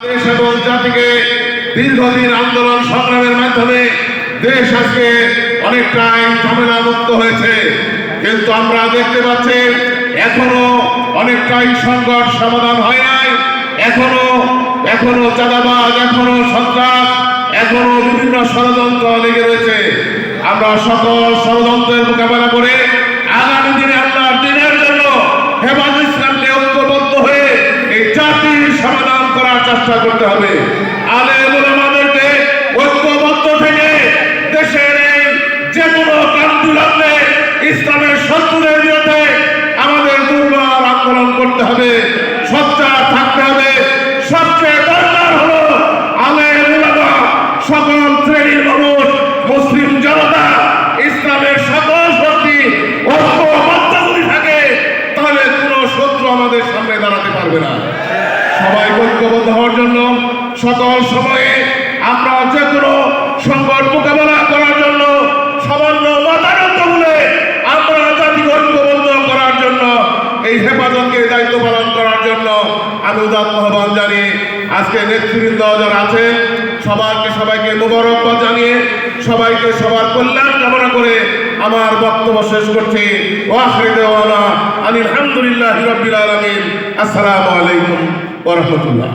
এবং জাতিকে দীর্ঘদিন আন্দোলন সংগ্রামের মাধ্যমে দেশ আজকে অনেকটাই ঝামেলা মুক্ত হয়েছে। কিন্তু আমরা দেখতে পাচ্ছি এখনও অনেকটাই সংকট সমাধান হয় নাই। এখনও এখনও চাঁদাবাজ, এখনও সন্ত্রাস, এখনও বিভিন্ন ষড়যন্ত্র লেগে রয়েছে। আমরা সকল ষড়যন্ত্রের মোকাবেলা করে আগামী দিনে আল্লাহর দিনের জন্য হেফাজত ইসলামকে ঐক্যবদ্ধ হয়ে এই জাতির সমাধান করার চেষ্টা করতে হবে। আলেম ঐক্যবদ্ধ থেকে দেশের যে কোনো কান্তি ইসলামের শত্রুদের বিরুদ্ধে আমাদের দুর্বার আন্দোলন করতে হবে। সচ্চার থাকতে হবে। সবচেয়ে দরকার হলো আলেম সকল শ্রেণির মানুষ, মুসলিম জনতা ইসলামের সকল শক্তি ঐক্যবদ্ধগুলি থাকে, তাহলে কোনো শত্রু আমাদের সামনে দাঁড়াতে পারবে না। সবাই ঐক্যবদ্ধ হওয়ার জন্য সকল সময়ে আমরা যে কোনো সংকট মোকাবেলা করার জন্য সামান্য মতানন্দ বলে আমরা জাতি ঐক্যবদ্ধ করার জন্য এই হেফাজতকে দায়িত্ব পালন করার জন্য আমি উদাত্ত আহ্বান জানিয়ে আজকে নেতৃবৃন্দ যারা আছেন সবাইকে সবাইকে মোবারকবাদ জানিয়ে সবাইকে সবার কল্যাণ কামনা করে আমার বক্তব্য শেষ করছি। ওয়াখরি দেওয়ানা আনিল হামদুলিল্লাহ রাব্বিল আলামিন। আসসালামু আলাইকুম। ওয়া রাহমাতুল্লাহ